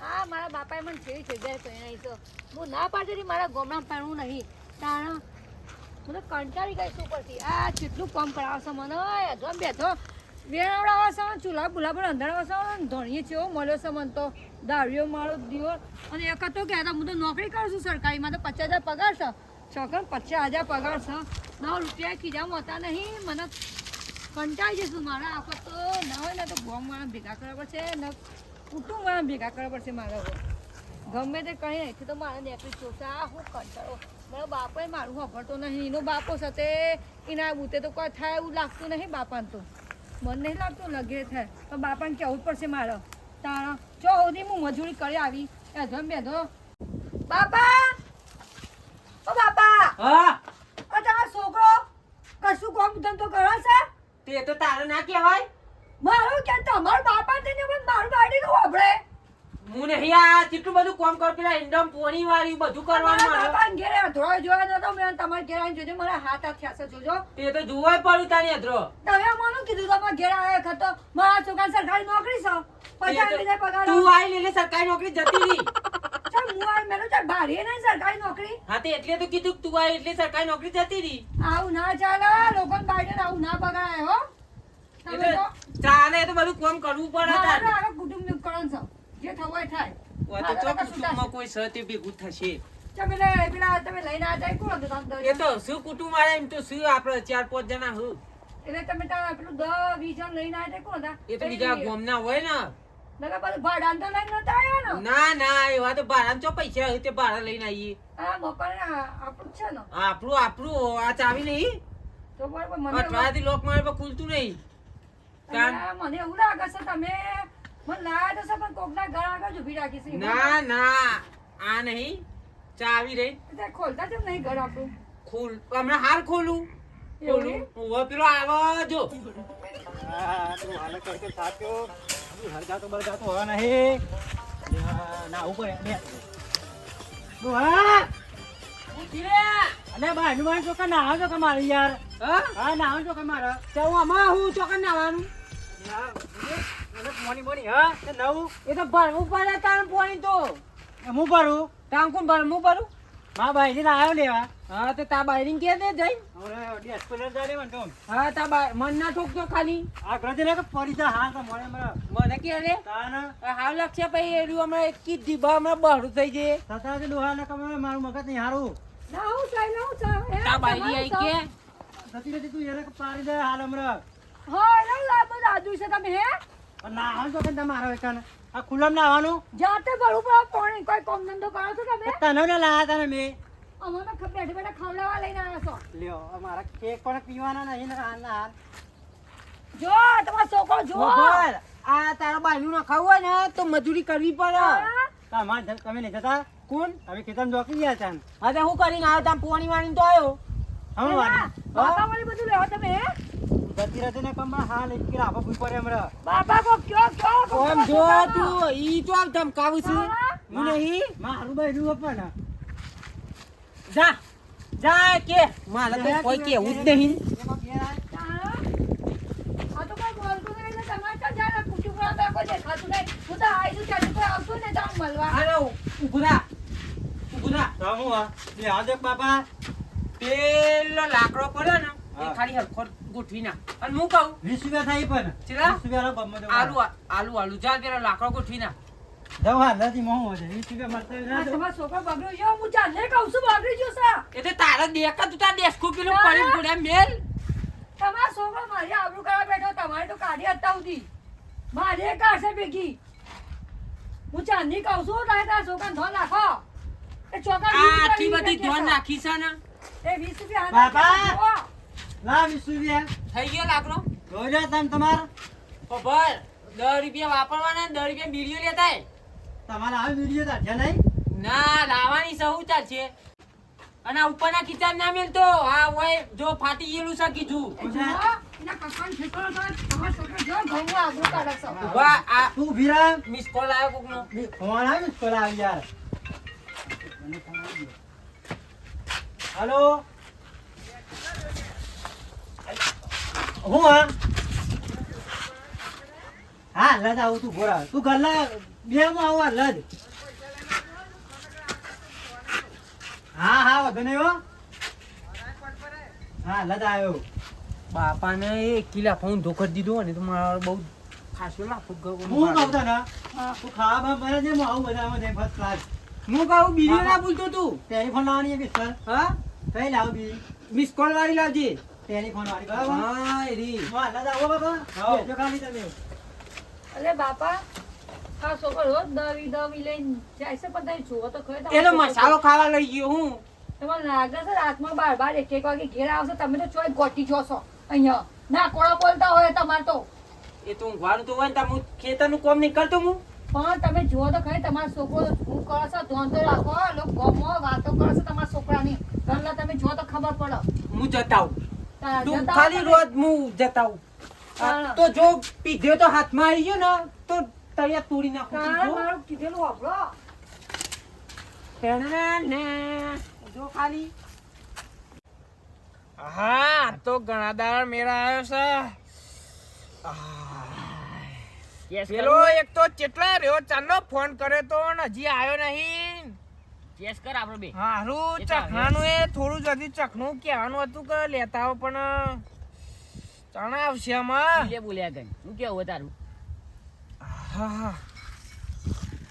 આ મારા બાપાએ મને કેવી તો પહેરાવી તો હું ના પાડતી મારા ગોમડામાં પાડવું નહીં. તાણ, મને કંટાળી ગઈ શું પરથી આ કેટલું કામ કરાવશે મને. અધો બેઠો. વેણાવડાવે છો, ચૂલા બુલા પણ અંધારાવે છે ધણીએ ચેવો મળ્યો છે મને તો. દાળીઓ મારો દિવસ અને એક તો કહેતા હું તો નોકરી કરું છું સરકારીમાં તો પચાસ હજાર પગાર છે. છોકરા, પચાસ હજાર પગાર છે. નવ રૂપિયા કીધા હતા નહીં. મને કંટાળી જઈશું મારા. આખો તો ના હોય ને તો ગોમ મારા ભેગા કરવા પડશે ને કુટુંબ વાળા ભેગા કરવા પડશે મારા ગમે તે કહી અહીંથી તો મારા નેકરી જોશે. આ હું કંટાળો. મારો બાપો મારું વાપરતો નહીં. એનો બાપો સાથે એના બૂતે તો કોઈ થાય એવું લાગતું નહીં બાપાને તો. મને નહીં લાગતું લગે થાય. તો બાપાને કહેવું જ પડશે મારે. તારા જો સુધી હું મજૂરી કરી આવી. એધો બેધો. બાપા! ઓ બાપા! હા? તમારો છોકરો કશું કોમ ધંધો કરો છે? તે તો તારે ના કહેવાય. મારું કે તમાર બાપા થઈને પણ મારું ગાડી નું વાપરે હું નહીં આ કેટલું બધું કામ કર પેલા ઇન્ડમ પોણી વાળી બધું કરવાનું મારે. ઘેરે અધરો જોયો નતો મેં તમાર ઘેરે જોજો મારા હાથ હાથ થયા છે જોજો. તે તો જોવાય પડ્યું તારી અધરો. તમે મને કીધું તમારા ઘેરે આવ્યા ખતો મારા છોકરા સરકારી નોકરી છો. પચાસ હજાર પગાર તું આઈ લેલે સરકારી નોકરી જતી રહી. આ સરકારી નોકરી. હા તે એટલે તો કીધું તું આઈ એટલે સરકારી નોકરી જતી રહી. આવું ના ચાલે લોકો બાઈડન આવું ના પગારાય હો. તો ચાલે તો બધું કોમ કરવું પડે તારે. કુટુંબ કરણ છે. જે થવું હોય થાય. તો મારે ચોક તો કશું કુટુંબમાં કોઈ સ ભેગું થશે. ચાલ પેલા પેલા તમે લઈને આ જાય કોણ હતું તમે એ તો શું કુટુંબ વાળા એમ તો શું આપણે ચાર પાંચ જણા હું એટલે તમે તારા પેલું દસ વીસ લઈને આવ્યા કોણ હતા? એ તો બીજા ગોમના હોય ને. નકર પાછું ભાડાને તો લઈને નતા આવ્યા ને? ના ના એવા તો ભાડા ચો પૈસા હોય તે ભાડા લઈને આવીએ આપણું છે ને. આપણું આપણું આ ચાવી નહીં. તો બરાબર મને અઠવાડિયાથી લોક મારે પર ખુલતું નહીં. મને એવું લાગે છે તમે મને લાગે છે પણ કોકના ઘર આગળ ઊભી રાખી છે ના ના આ નહીં ચાવી રહી તે ખોલતા કેમ નહીં ઘર આપણું ખોલ હમણાં હાર ખોલું ખોલું ઊભો પેલો આવો જો હા, તું હાલે કરકે થાક્યો. હવે નહીં. ના, ઉપર બે. તું હા? અલે ભાઈ, નું ભાઈ ચોખ્ખા નાહો છો કે યાર? હા હા, નાહો છો કે મારે? તો હું આમાં હું ચોકન નાવાનું મોની મોની, હા? તે નવું? એ તો ભરવું પડે તાણ પોણી તો હું ભરું? તાણ કોણ હું ભરું મારા ભાઈથી આવ્યો લેવા. હા તો તા બાયરિંગ કે દે જઈ જાય. હા તા બા મન ના ઠોકજો ખાલી આ ઘરેથી લે પડી જા, હા, તો મને. મને કે રે તાન, હાવ લક્ષ્ય ભાઈ એર્યું હમણાં એક કી દીભા હમણાં બહારું થઈ જઈએ સતાથી ડોહાને કમાવે, મારું મગજ નહીં હારું. ના હું છે ના હું છે તા બાયરી આઈ કે તું એને પાડી દે હાલ હમણાં. હા એનો લાંબો દાદુ છે તમે હે પણ કે તમારો એકાને? આ ખુલ્લામાં નાહવાનું? જાતે ભરું પડે પાણી કોઈ કોમ ધંધો કરો છો તમે તને ને લાયા તને મેં અમારે ખ- બેઠા બેઠા ખવડાવવા લઈને આવ્યા છો લ્યો આ મારા કેક પણ પીવાના નહીં ને હાલ જો તમારો છોકરો જો આ તારા બાયનું ના ખાવું હોય ને તો મજૂરી કરવી પડે હા? તમે નહીં જતા કોણ તમે ખેતર જોકી ગયા હતા ને? હવે હું કરીને આવ્યો તા પોણી વાળીને તો આવ્યો હા વાળી. બાપા વાળી બધું લેવા તમે હે? ને કમમાં હાલ એક કિલો આપો ભૂઈ પડે હમણાં. બાપા કો કયો કયો કો જો તું ઈ તો આમ ધમકાવું છું. હા? હું. નહીં? મારું બૈરું પણ જા જા કે. મારે તો કોઈ કેવું જ નહીં. એમાં ઘેર આય. આ તો કોઈ બોલતું નહીં તમારે ક્યાં જાય ને કોઈ દેખાતું નહીં. હું તો આવીશું ત્યારે કોઈ આવતું નહીં તો મળવા. હાલો ઉભરા ઉભરા તો હું આ? લે દેખ બાપા. પેલો લાકડો પડ્યો ને એ ખાલી હરખો ગોઠવી ના અને હું કહું વીસ રૂપિયા થાય પણ. ચેલા? આલુ આલુ આલુ. જા પેલો લાકડો ગોઠવી ના છોકરો છોકરો મારી આબરૂ કરવા બેઠો તમારે તો કાઢી હતા સુધી મારે કાઢશે ભેગી. હું ચાંદની કહું છું તારે તારા છોકરાને ધોન નાખો એ છોકરા આ આટલી બધી ધોન નાખી છે ને એ વીસ રૂપિયા બાપા! લા વીસ રૂપિયા. થઈ ગયો લાકડો? લો તમે તમાર. ખબર દસ રૂપિયા વાપરવાના ને દસ રૂપિયા બીડીઓ લેતા. તમારા આવી નહીં. ના લાવાની સહુ ચાલશે અને ઉપરના ખીચામાં ના મેલતો આ હોય જો ફાટી ગયેલું છે કીધું. તો છે. તું ભીરા. મિસ કોલ આવ્યો કોકનો. ફોન આવ્યો મિસ કોલ આવી યાર. ફોન. હાલો. હું હા હા લદ આવું તું ભોરા તું ઘરના બે માં આ લદ હા હા વધુ નહીં હો. હા લદ આવ્યો બાપાને એક કિલા ફોન ધોકર દીધો ને તો મારા બહુ ખાસો લાફો હું કહું તને? તું ખાવા મને છે આવું બધામાં ફર્સ્ટ ક્લાસ હું કહું બીજો ના બોલતો તું. ટેલિફોન લાવવાની કે સર હા? કઈ લાવ બી મિસ કોલ વાળી લાવજે. ટેલિફોન વાળી બરાબર? હા એ રી. હા આવો. બેસો ખાલી તમે. અરે બાપા આ છોકરો રોજ દવી દવી લઈને જાય છે પણ તમે તો ખરી એનો મસાલો ખાવા લઈ ગયો હું. તમને લાગે છે રાતમાં બાર બાર એક એક વાગે ઘેર આવશે તમે તો ચોય ગોટી જોશો અહીંયા. ના કોળો બોલતા હોય તમારે તો. એ તો ઊંઘવાનું તો હોય ને હું ખેતરનું કામ નહીં કરતો હું. પણ તમે જુઓ તો ખરી તમારો છોકરો શું કરે છે ધોંધો રાખો લોકો ગમો વાતો કરે છે તમારા છોકરાની. પહેલા તમે જુઓ તો ખબર પડે. હું જતાવું તું ખાલી રોજ હું જતાવું તો જો પીધે તો હાથમાં આવી ગયો ને તો તૈયાર તોડી નાખું. મારું કીધેલું વાપરો? જો ખાલી. હા તો ઘણા દાડા મેળા આવ્યો છે. પેલો એક તો કેટલા રહ્યો? ચાંદનો ફોન કર્યો તો ને હજી આવ્યો નહીં. કેસ કર આપણો બે. હારું એ ચખનાનું એ થોડું જ હજી ચખનું કહેવાનું હતું કે લેતા આવો પણ ચણા આવશે આમાં. લે બોલ્યા ગઈ હું કેવું તારું? હા.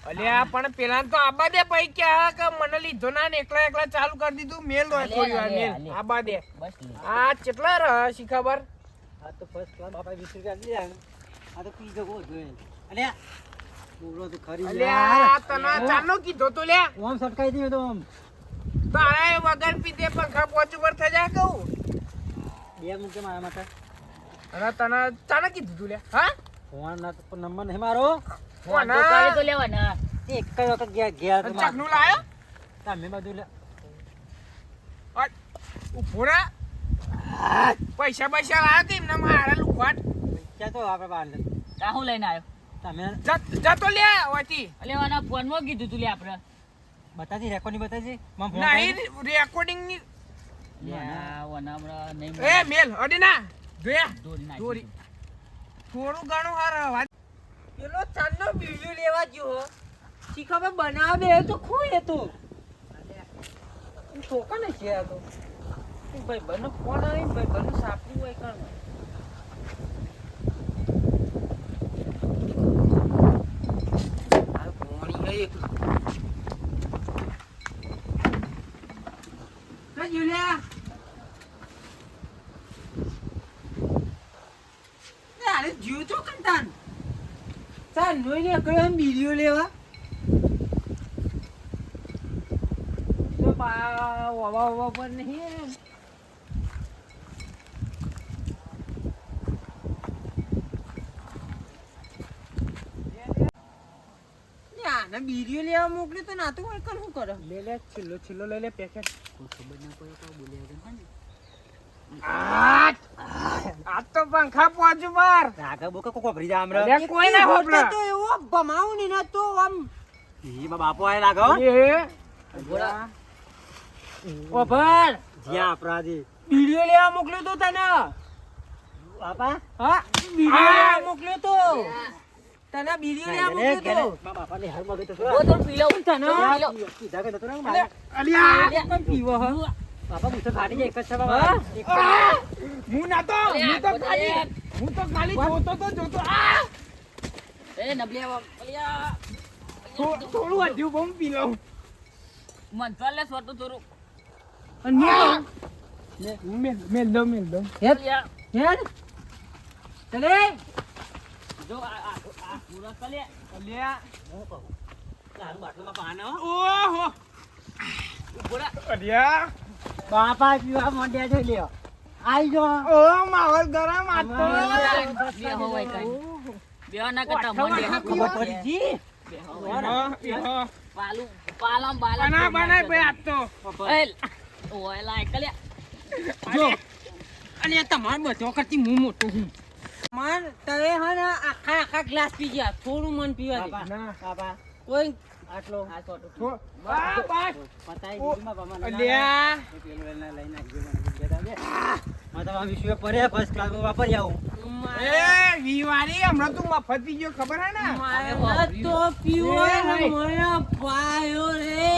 આ પણ પેલા તો આબા દે પૈ ક્યાં કે મને લીધો ના ને એકલા એકલા ચાલુ કરી દીધું મેલ હોય અલે, થોડી વાર મેલ આબા દે આ કેટલા રહ શી ખબર આ તો ફર્સ્ટ ક્લાસ બાપા 20 રૂપિયા ને. આ તો પી જવો જોઈએ અલ્યા બોલો તો ખરી અલ્યા તને ચાલો કીધો તો લ્યા ઓમ સટકાઈ દીધું તો આમ તારે વગર પીધે પંખા પોચ ઉપર થઈ જાય કહું બે મૂકે મારા માટે. અને તને કીધું તું લે હા? ફોન ના તો નંબર નહીં મારો. ફોન તો? તો લેવાના. એક કઈ વખત ગયા ગયા તો ચકનું લાયો? તમે બધું લે. ઊભો રે. પૈસા પૈસા લાવ્યા તે એમને મારા લુખવાટ? ક્યાં તો આપણે બહાર લે તા હું લઈને આવ્યો તમે જતો લે ઓતી અલે આના ફોનમાં કીધું તું લે આપણે. બતાજી રેકોર્ડિંગ બતાજી? નહીં રેકોર્ડિંગની? એ મેલ અડી ના. જોયા દોરી થોડું ઘણું હાર પેલો ચાંદનો બીજો લેવા ગયો. હો. શી બનાવે તો ખોય તો. છોકરા ને છે આ તો ભાઈ બનો ફોન આવી ભાઈ બનો સાપડી હોય કણ આ પોણી હે એક ના જુલિયા એ, આને જીવ છો કંટાન. તાર નોઈ ને કયો બીડીઓ લેવા. તો પા, ઓવા ઓવા પર નહીં આને બીરીઓ લેવા મોકલ્યો તો નાતું હોય કર શું કરે? લે લે છેલ્લો છેલ્લો લઈ લે પેકેટ આ તો પંખા પોચ ઉપર આગળ બોકા કોકો ભરી જા આમરે કોઈ ના હોપલા તો એવો ભમાવું ને ના તો આમ ઈ બાપો આય લાગો એ ઓ ભર જ્યાં અપરાધી. બીડીઓ લેવા મોકલ્યો તો તને. બાપા? હા? બીડીઓ તને બીડીઓ લેવા મોકલ્યો તો. બા બાપા ને મગે તો ઓ તો પી તને કીધા કે નતો ને અલ્યા. કોણ પીવો હો? બાપા મૂછો ફાટી જાય એક જ છે હા? બાબા એક જ. આ! હું ના તો હું તો ખાલી હું તો ખાલી જોતો તો જોતો. આ! એ નબલિયા અલ્યા. થોડું હજુ બહુ પી લઉં. મન તો લે થોડું. અને મેલ દો હેત અલ્યા. ચલે. જો આ આ પૂરો કલે અલ્યા તારું બાટલામાં પાણી ઓહો પૂરા અલ્યા બાપા પીવા માંડ્યા છે લ્યો. આઈ જો. ઓ માહોલ ગરમ આ બે હોય કઈ. બે ના કરતા મન ખબર પડી જી. ઈહો, ઈહો. પાલમ બાલમ બના બનાય ભાઈ આજ ઓય લાય કલે જો. અને તમાર બધો કરતી હું મોટો હું. માર તવે હા ને આખા આખા ગ્લાસ પી ગયા. થોડું મન પીવા દે. બાપા ના. બાપા. કોઈ આટલો. આ સોટો આ બસ. પતાઈ મારા બાપા અલ્યા. પેલું એને લઈને આવી ગયો મને બે. મારે આ વિશ્વ પડે બસ કાગો વાપરી આવું. એ વિવારી હમણાં તું મફત પી ગયો ખબર હે ને? મારે તો પીવો ને મને પાયો રે.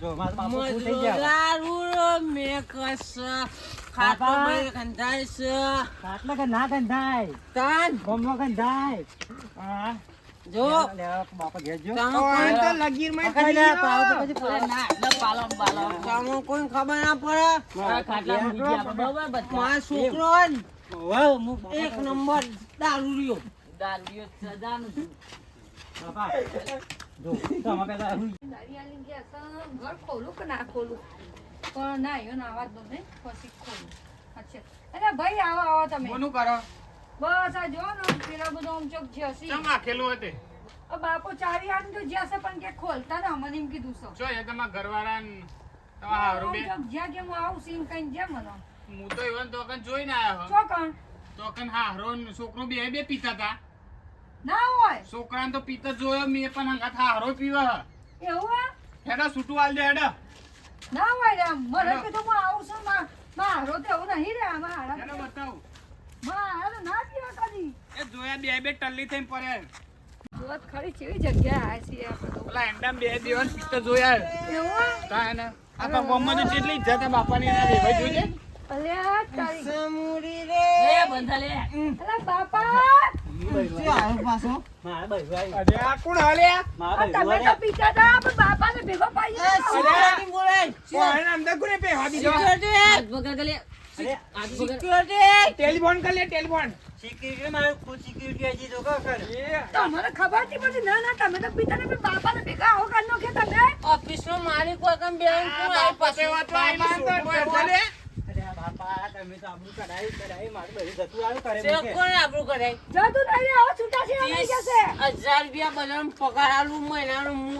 જો મારા બાપુ થઈ ગયા. મેં કસ. ભાઈ છે. કે ના ગંધાય? તાન. ગમો ગંધાય? હા. જો. બાપા ઘેર જો. તમે તો કોઈ લગીરમાં પકડી લે, પાવ તો પછી અરે ના એટલે પાલો ને બાલો કોઈ ખબર ના પડે. આ બરોબર. બધા છોકરો ને, બાપા એક નંબર દારૂડિયો સજાનું બાપા જો તમે પેલા હુઈ દારિયાલી કે અસમ ઘર ખોલું કે ના ખોલું? પણ ના એનો આવાજ દો ને પછી ખોલું. અચ્છા. અરે ભાઈ આવો આવો તમે. કોનું કરો. બસ આ જો ને પેલા બધો આમ ચોક ચમ આખેલું હતે આ ચારી આમ તો જ્યાસે પણ કે ખોલતા ને અમને એમ કીધું છો. જો એ તમારા ઘરવાળા તમારા હારું બે. આમ ચોક જ્યાં કે હું આવું સીન કઈ જેમ મને. હું તો even તો કન જોઈને આયો ચો કણ તો કન ને છોકરો બે બે પીતા હતા ના હોય. છોકરાને તો પીતા જોયો મેં પણ હારો પીવા. એવું હે? હેડા છૂટું આલ દે હેડા. ના હોય રે મને. કીધું હું આવું છું માં મારો તો એવું નહીં રે મારા બતાવું. મારા તો ના પીવા કદી એ જોયા બે બે ટલ્લી થઈને પડે જોત ખરી કેવી જગ્યા આ છે આપણે તો. પેલા એંડા બે દિવસ તો જોયા એવું? તા એને આ તો જેટલી ઇજ્જત હે બાપાની એના ભાઈ જોજે અલ્યા તારી. સમુરી રે એ બંધા લે અલા બાપા. આઈ. આઈ. કે ટેલિફોન કર લે ટેલિફોન મારું ખુદ હજી કર. ખબર હતી પછી ના ના તમે તો પિતા ને પણ બાપાને ભેગા આવો નો કે તમે ઓફિસ નો માલિક કોઈ કમ બેન કોણ આવી પાછો અરે આ બાપા, તમે તો આબરૂ કઢાઈ, કઢાઈ, મારું બૈરું જતું આવ્યું કરે? તે કોણ આબરૂ કરાય જતું નહીં રે છૂટા છે નહીં જશે હજાર રૂપિયા બધાને પગાર આલું મહિનાનું હું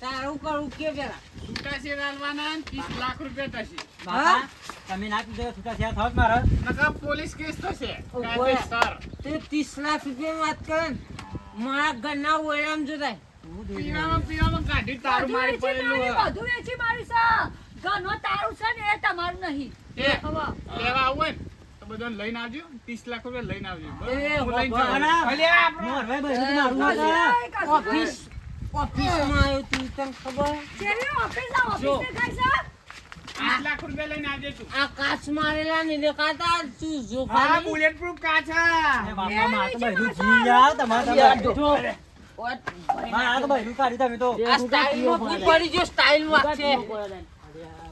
તારું કરું કે પેલા? છૂટા છે આલવાના 30 લાખ રૂપિયા થશે. બાપા, તમે ના પીધો છૂટા થયા થાવ મારા. નકર પોલીસ કેસ થશે. તે ત્રીસ લાખ રૂપિયા વાત કરે ને મારા ઘરના ઓયરામ જોતા પીવામાં પીવામાં કાઢી તારું મારી પડેલું બધું વેચી મારી છે. ઘરનો તારું છે ને એ તમારું નહીં. એ હવે. લેવા આવું હોય ને તો બધાને લઈને આવજો. 30 લાખ રૂપિયા લઈને આવજો. એ, ના. આપણો- ના કશું. ઓફિસમાં આવ્યો તું તને ખબર? છે ઓફિસના જો. ઓફિસને ખાય છે? 30 લાખ રૂપિયા લઈને આવજે તું. આ કાચ મારેલા ને દેખાતા તું જો હા બુલેટ પ્રૂફ કાચ એ હા બાપા, મારે તો બૈરું જી યાર, તમારે જો, આ તો બૈરું કાઢી તમે તો. આ સ્ટાઇલમાં ભૂત પડી ગયો માં છે. આ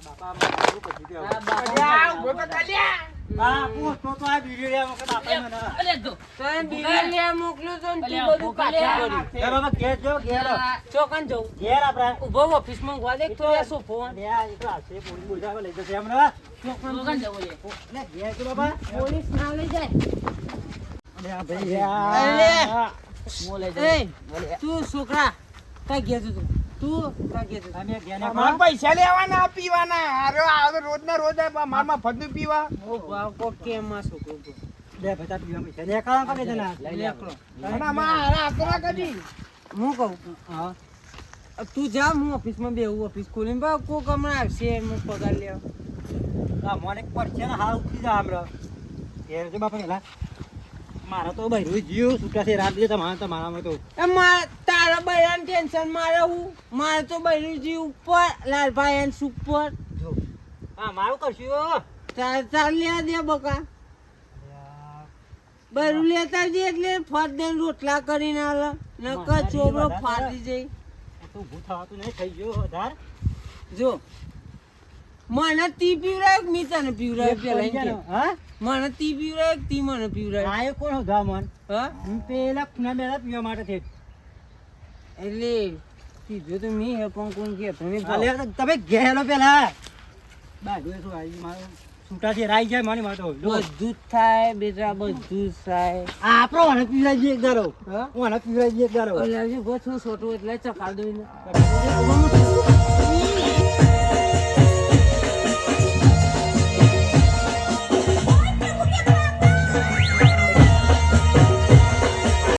બાપા, મારે ઊભો તો થા લ્યા. હા, પૂછતો તો આ વીડિયો લેવા કે મને. અલે જો તને બીજા લે તો ને તું બધું ભૂકા લે. એ બાબા, ઘેર જો, ઘેર. ચોકન જવું ઘેર આપણા. ઊભો ઓફિસમાં ગવા દે તો એ સોફો અરે આ એક હાથે પોલીસ બોલાવે લઈ જશે હમણાં. ઘેર જો ના લઈ જાય અરે આ ભાઈ અરે. આ. મો લઈ જાઉં. તું છોકરા કઈ ગયા તું તું તું પૈસા લેવાના પીવાના. હારો આ તો રોજના રોજ મારમાં ફરતું પીવા. ઓ બાપો કેમ છોકરો તો બે ભેટા પીવા પૈસા. કામ કરે છે ને લેકડો અને આમાં હારા આપવા કદી હું કહું? હા. તું જા હું ઓફિસમાં બેહું. ઓફિસ ખોલીને બા કોક હમણાં આવશે એમ પગાર લેવા. મને પડશે ને હાલ ઉઠી જા હમણાં. ઘેર બાપા પેલા. મારા તો બૈરું જીવ છૂટા છે રાત તમારા તમારામાં તો. તારા બૈરાન ટેન્શન મારે હું. મારે તો બૈરુજી ઉપર લાલભાઈ એન ઉપર જો. હા મારું કરશું તાર તાર લે દે બકા. બૈરું લેતા જઈએ એટલે ફાટ દે રોટલા કરીને આલે. નકર ચોબરો ફાટી જાય. તું ઊભું નહીં થઈ ગયો વધાર. જો. મને તી પીવરાય મી તને પીવરાય પેલા હા? મને તી પીવરાય તી મને પીવરાય એ કોણ હોધા મન હા? હું પેલા ખૂણા બેલા પીવા માટે છે એટલે કીધું તો મી હે પણ કોણ કે તમે તમે ગેલો પેલા. બાજુ શું આવી? મારો છૂટા છે રાઈ જાય મારી માટે. બધું જ થાય બેટા બધું જ થાય. આપણો મને દઈએ એક ગારો હા? મને પીવડાવી એક ગારો એટલે જે ગોથું છોટું એટલે ચકાળ દઈને